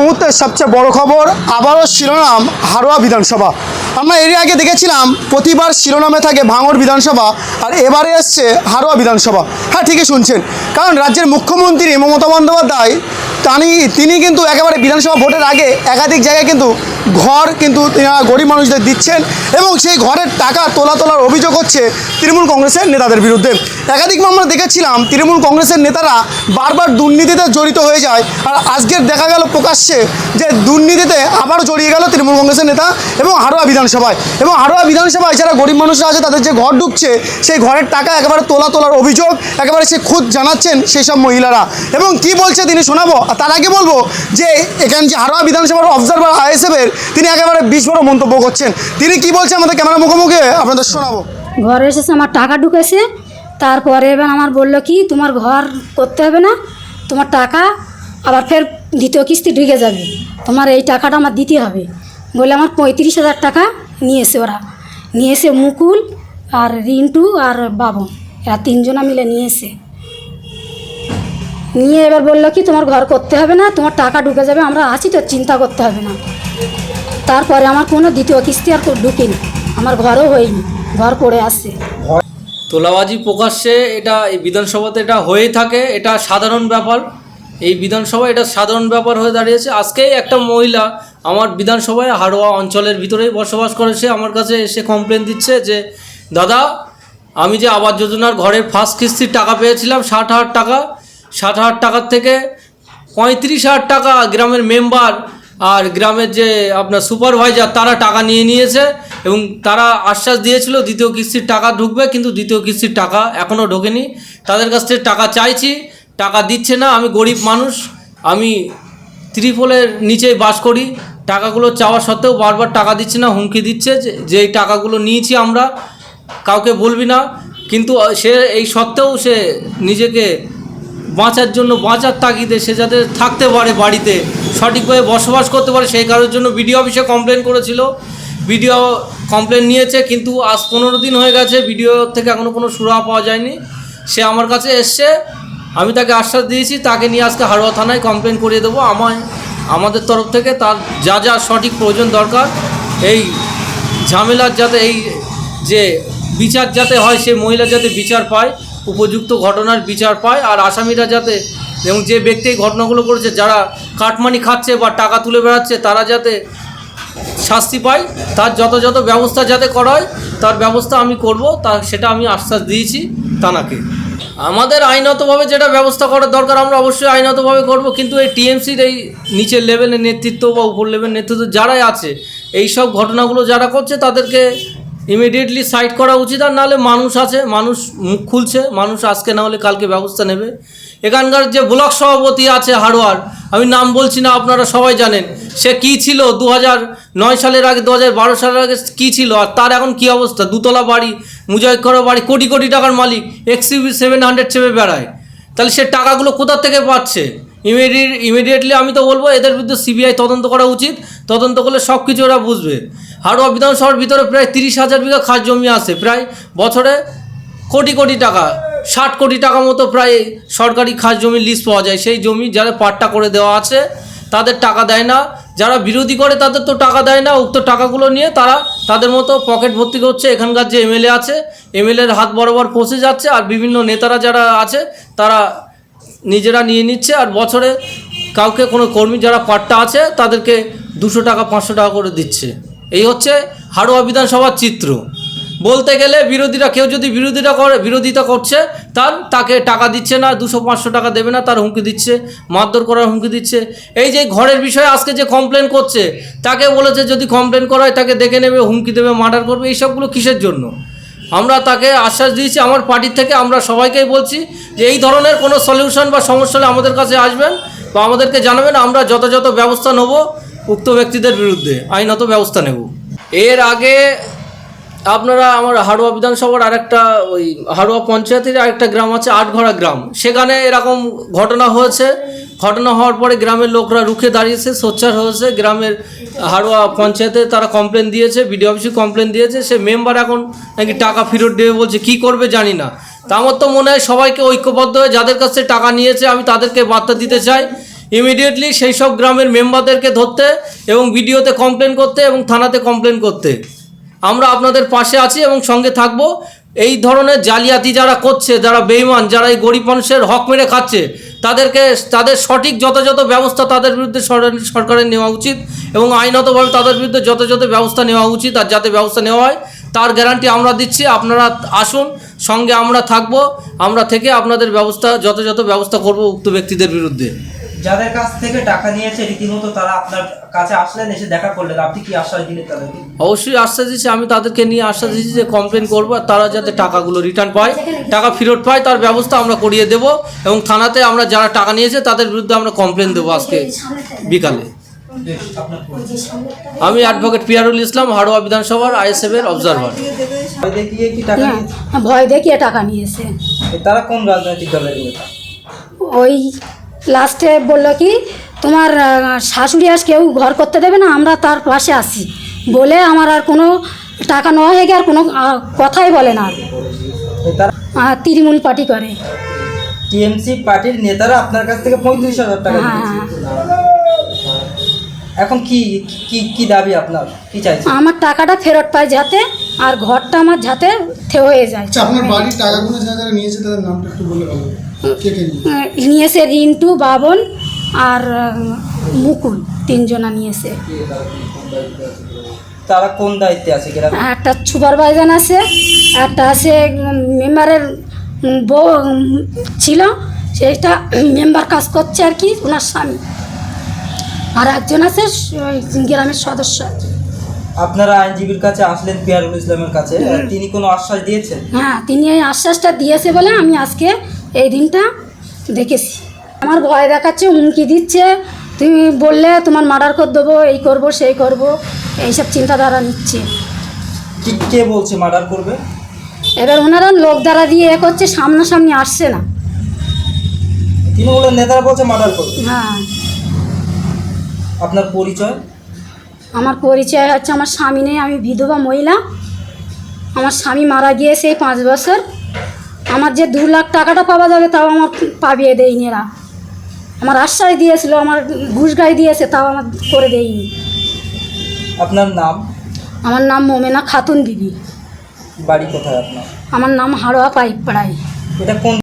মুহূর্তের সবচেয়ে বড় খবর, আবারও শিরোনাম হারোয়া বিধানসভা। আমরা এর আগে দেখেছিলাম, প্রতিবার শিরোনামে থাকে ভাঙর বিধানসভা, আর এবারে এসছে হারোয়া বিধানসভা। হ্যাঁ ঠিকই শুনছেন। কারণ রাজ্যের মুখ্যমন্ত্রী মমতা বন্দ্যোপাধ্যায়, তিনি তিনি কিন্তু একেবারে বিধানসভা ভোটের আগে একাধিক জায়গায় কিন্তু ঘর কিন্তু গরিব মানুষদের দিচ্ছেন এবং সেই ঘরের টাকা তোলা তোলার অভিযোগ হচ্ছে তৃণমূল কংগ্রেসের নেতাদের বিরুদ্ধে। একাধিক আমরা দেখেছিলাম তৃণমূল কংগ্রেসের নেতারা বারবার দুর্নীতিতে জড়িত হয়ে যায় আর আজকের দেখা গেল প্রকাশ্যে যে দুর্নীতিতে আবারও জড়িয়ে গেল তৃণমূল কংগ্রেসের নেতা এবং হারোয়া বিধানসভায়। এবং হারোয়া বিধানসভায় যারা গরিব মানুষরা আছে তাদের যে ঘর ঢুকছে সেই ঘরের টাকা একেবারে তোলা তোলার অভিযোগ একেবারে সে খুদ জানাচ্ছেন সেই সব মহিলারা। এবং কি বলছে তিনি শোনাবো? তার আগে বলব যে এখানে যে হারোয়া বিধানসভার অবজারভার আইএসএফের তিনি একেবারে বড় মন্তব্য করছেন। তিনি কি বলছে আমাদের ক্যামেরা মুখোমুখি? আপনাদের শোনাবো। ঘরে এসেছে আমার টাকা ঢুকেছে, তারপরে এবার আমার বলল কি, তোমার ঘর করতে হবে না, তোমার টাকা আবার ফের দ্বিতীয় কিস্তি ঢুকে যাবে। তোমার এই টাকাটা আমার দিতে হবে। বলে আমার পঁয়ত্রিশ হাজার টাকা নিয়েছে ওরা। নিয়ে এসে মুকুল আর রিন্টু আর বাবন এরা তিনজনা মিলে নিয়ে এসে নিয়ে এবার বলল কি, তোমার ঘর করতে হবে না, তোমার টাকা ঢুকে যাবে, আমরা আছি তো চিন্তা করতে হবে না। তারপরে আমার কোনো দ্বিতীয় কিস্তি আর ঢুকিনি। আমার ঘরও হয়নি, ঘর পড়ে আসছে তোলাবাজি প্রকাশ্যে এটা এই বিধানসভাতে এটা হয়েই থাকে, এটা সাধারণ ব্যাপার। এই বিধানসভা এটা সাধারণ ব্যাপার হয়ে দাঁড়িয়েছে। আজকেই একটা মহিলা আমার বিধানসভায় হাড়োয়া অঞ্চলের ভিতরেই বসবাস করেছে আমার কাছে এসে কমপ্লেন দিচ্ছে যে, দাদা, আমি যে আবাস যোজনার ঘরের ফার্স্ট কিস্তির টাকা পেয়েছিলাম, ষাট হাজার টাকা। ষাট হাজার টাকার থেকে পঁয়ত্রিশ হাজার টাকা গ্রামের মেম্বার আর গ্রামের যে আপনার সুপারভাইজার তারা টাকা নিয়ে নিয়েছে এবং তারা আশ্বাস দিয়েছিল দ্বিতীয় কিস্তির টাকা ঢুকবে, কিন্তু দ্বিতীয় কিস্তির টাকা এখনও ঢোকেনি। তাদের কাছ থেকে টাকা চাইছি, টাকা দিচ্ছে না, আমি গরিব মানুষ, আমি ত্রিপলের নিচেই বাস করি। টাকাগুলো চাওয়া সত্ত্বেও বারবার টাকা দিচ্ছে না, হুমকি দিচ্ছে যে যে এই টাকাগুলো নিয়েছি আমরা, কাউকে বলবি না। কিন্তু সে এই সত্ত্বেও সে নিজেকে বাঁচার জন্য, বাঁচার তাগিদে সে যাতে থাকতে পারে বাড়িতে, সঠিকভাবে বসবাস করতে পারে, সেই কারোর জন্য বিডিও অফিসে কমপ্লেন করেছিল। বিডিও কমপ্লেন নিয়েছে, কিন্তু আজ পনেরো দিন হয়ে গেছে, বিডিও থেকে এখনও কোনো সুরা পাওয়া যায়নি। সে আমার কাছে এসছে, আমি তাকে আশ্বাস দিয়েছি, তাকে নিয়ে আজকে হাড়োয়া থানায় কমপ্লেন করিয়ে দেবো। আমায়, আমাদের তরফ থেকে তার যা যা সঠিক প্রয়োজন দরকার, এই ঝামেলার যাতে, এই যে বিচার যাতে হয়, সে মহিলা যাতে বিচার পায় উপযুক্ত ঘটনার বিচার পায় আর আসামিরা যাতে এবং যে ব্যক্তি এই ঘটনাগুলো করেছে, যারা কাটমানি খাচ্ছে বা টাকা তুলে বেড়াচ্ছে, তারা যাতে শাস্তি পায়, তার যত ব্যবস্থা যাতে করা হয়, তার ব্যবস্থা আমি করব, তা সেটা আমি আশ্বাস দিয়েছি তানাকে আমাদের আইনতভাবে যেটা ব্যবস্থা করার দরকার, আমরা অবশ্যই আইনতভাবে করব, কিন্তু এই টিএমসির এই নিচের লেভেলের নেতৃত্ব বা উপর লেভেলের নেতৃত্ব যারাই আছে এই সব ঘটনাগুলো যারা করছে, তাদেরকে ইমিডিয়েটলি সাইড করা উচিত, আর নাহলে মানুষ আছে, মানুষ মুখ খুলছে, মানুষ আজকে না হলে কালকে ব্যবস্থা নেবে। এখানকার যে ব্লক সভাপতি আছে হাড়োয়ার আমি নাম বলছি না, আপনারা সবাই জানেন, সে কি ছিল দু নয় সালের আগে দু হাজার বারো সালের আগে কী ছিল, আর তার এখন কি অবস্থা? দুতলা বাড়ি মুজাহিদ করা বাড়ি, কোটি কোটি টাকার মালিক এক্সিবি সেভেন হান্ড্রেড চেপে বেড়ায়। তাহলে সে টাকাগুলো কোথা থেকে পাচ্ছে? ইমিডিয়েট ইমিডিয়েটলি আমি তো বলব, এদের বিরুদ্ধে সিবিআই তদন্ত করা উচিত। তদন্ত করলে সব কিছু ওরা বুঝবে। হাড়োয়া বিধানসভার ভিতরে প্রায় তিরিশ হাজার বিঘা খাস জমি আছে, প্রায় বছরে কোটি কোটি টাকা, ষাট কোটি টাকা মতো প্রায় সরকারি খাস জমির লিস্ট পাওয়া যায়। সেই জমি যারা পাট্টা করে দেওয়া আছে, তাদের টাকা দেয় না। যারা বিরোধী করে, তাদের তো টাকা দেয় না। উক্ত টাকাগুলো নিয়ে তারা তাদের মতো পকেট ভর্তি করছে। এখানকার যে এমএলএ আছে এমএলএর হাত বরাবর পৌঁছে যাচ্ছে। আর বিভিন্ন নেতারা যারা আছে, তারা নিজেরা নিয়ে নিচ্ছে। আর বছরে কাউকে কোনো কর্মী, যারা পাট্টা আছে, তাদেরকে দুশো টাকা, পাঁচশো টাকা করে দিচ্ছে। এই হচ্ছে হাড়োয়া বিধানসভার চিত্র। বলতে গেলে বিরোধীরা, কেউ যদি বিরোধীরা করে, বিরোধিতা করছে, তার তাকে টাকা দিচ্ছে না, দুশো, পাঁচশো টাকা দেবে না, তার হুমকি দিচ্ছে, মারধর করার হুমকি দিচ্ছে। এই যে ঘরের বিষয়ে আজকে যে কমপ্লেন করছে, তাকে বলেছে যদি কমপ্লেন করা হয়, তাকে দেখে নেবে, হুমকি দেবে মার্ডার করবে এইসবগুলো কিসের জন্য? আমরা তাকে আশ্বাস দিয়েছি, আমার পার্টির থেকে আমরা সবাইকেই বলছি যে এই ধরনের কোনো সলিউশন বা সমস্যা হলে আমাদের কাছে আসবেন বা আমাদেরকে জানাবেন, আমরা যথাযথ ব্যবস্থা নেব। উক্ত ব্যক্তিদের বিরুদ্ধে আইনত ব্যবস্থা নেব। এর আগে আপনারা আমার হাড়োয়া বিধানসভার আরেকটা ওই হাড়োয়া পঞ্চায়েতের আরেকটা গ্রাম আছে আটঘরা গ্রাম। সেখানে এরকম ঘটনা হয়েছে। ঘটনা হওয়ার পরে গ্রামের লোকরা রুখে দাঁড়িয়েছে, সোচ্চার হয়েছে। গ্রামের হাড়োয়া পঞ্চায়েতে তারা কমপ্লেন দিয়েছে, বিডিও অফিসে কমপ্লেন দিয়েছে। সে মেম্বার এখন নাকি টাকা ফেরত দেবে বলছে, কি করবে জানি না। তা আমার তো মনে হয় সবাইকে ঐক্যবদ্ধ হয়ে যাদের কাছ টাকা নিয়েছে, আমি তাদেরকে বার্তা দিতে চাই। ইমিডিয়েটলি সেই সব গ্রামের মেম্বারদেরকে ধরতে এবং ভিডিওতে কমপ্লেন করতে এবং থানাতে কমপ্লেন করতে। আমরা আপনাদের পাশে আছি এবং সঙ্গে থাকব। এই ধরনের জালিয়াতি যারা করছে, যারা বেইমান যারা এই গরিব মানুষের হক মেরে খাচ্ছে, তাদেরকে, তাদের সঠিক যথাযথ ব্যবস্থা তাদের বিরুদ্ধে সরকারের নেওয়া উচিত এবং আইনতভাবে তাদের বিরুদ্ধে যথাযথ ব্যবস্থা নেওয়া উচিত আর যাতে ব্যবস্থা নেওয়া হয়, তার গ্যারান্টি আমরা দিচ্ছি। আপনারা আসুন, সঙ্গে আমরা থাকব। আমরা থেকে আপনাদের ব্যবস্থা, যথাযথ ব্যবস্থা করব উক্ত ব্যক্তিদের বিরুদ্ধে। যাদের কাছ থেকে টাকা নিয়েছে রীতিমতো তারা আপনার কাছে আসলেন এসে দেখা করলেন। আপনি কি আশ্বাস দিলেন তাদেরকে? অবশ্যই আশ্বাস দিচ্ছি আমি তাদেরকে নিয়ে আশ্বাস দিচ্ছি যে কমপ্লেন করব আর তারা যাতে টাকাগুলো রিটার্ন পায় টাকা ফেরত পায় তার ব্যবস্থা আমরা করিয়ে দেব এবং থানাতে আমরা যারা টাকা নিয়েছে তাদের বিরুদ্ধে আমরা কমপ্লেন দেবো আজকে বিকালে। আমি অ্যাডভোকেট পিয়ারুল ইসলাম হাড়োয়া বিধানসভার আইএসএফ এর অবজারভার ভয় দেখিয়ে কি টাকা হ্যাঁ নিয়েছে? ভয় দেখিয়ে টাকা নিয়েছে। তারা কোন রাজনৈতিক দলের নেতা? ওই লাস্টে বলল কি তোমার শাশুড়ি আজ কেউ ঘর করতে দেবে না আমরা তার পাশে আছি। বলে আমার আর কোনো টাকা নেওয়া হয়ে গিয়ে আর কোনো কথাই বলে না। আর তৃণমূল পার্টি করে। টিএমসি পার্টির নেতারা আপনার কাছ থেকে পঁয়ত্রিশ হাজার টাকা হ্যাঁ। এখন কি কি কি দাবি আপনার? কি চাইছেন? আমার টাকাটা ফেরত পাই যাতে আর ঘরটা আমার যাতে থে হয়ে যায়। আচ্ছা আপনার বাড়ির টাকাগুলো যারা নিয়েছে তাদের নামটা একটু বলে নিয়েছে? রিন্টু বাবন আর মুকুল তিনজনা নিয়েছে। তারা কোন দায়িত্বে আছে? একটা সুপারভাইজার আছে একটা আছে মেম্বারের বউ ছিল সেটা মেম্বার কাজ করছে আর কি ওনার স্বামী। আর একজন আছে গ্রামের সদস্য। আপনারা আইনজীবীর কাছে আসলেন পিয়ারুল ইসলামের কাছে। তিনি কোনো আশ্বাস দিয়েছেন? হ্যাঁ তিনি এই আশ্বাসটা দিয়েছে বলে আমি আজকে এই দিনটা দেখেছি। আমার ভয় দেখাচ্ছে হুমকি দিচ্ছে। তুমি বললে তোমার মার্ডার করে দেবো এই করব সেই করব। এইসব চিন্তাধারা নিচ্ছে। কি কে বলছে মার্ডার করবে? এবার ওনারা লোক দ্বারা দিয়ে এ করছে সামনাসামনি আসছে না। তৃণমূলের নেতারা বলছে মার্ডার করবে। হ্যাঁ। আপনার পরিচয়? আমার পরিচয় হচ্ছে আমার স্বামী নেই আমি বিধবা মহিলা। আমার স্বামী মারা গিয়েছে এই পাঁচ বছর। আমার যে দু লাখ টাকাটা পাওয়া যাবে তাও আমার পাবিয়ে দেয়নি এরা। আমার আশ্বাস দিয়েছিল আমার ঘুষ গাই দিয়েছে তাও আমার করে দেয়নি। আপনার নাম? আমার নাম মোমেনা খাতুন বিবি বাড়ি কোথায় আপনার? আমার নাম হাড়োয়া পাইপ পাড়ায় এটা কোন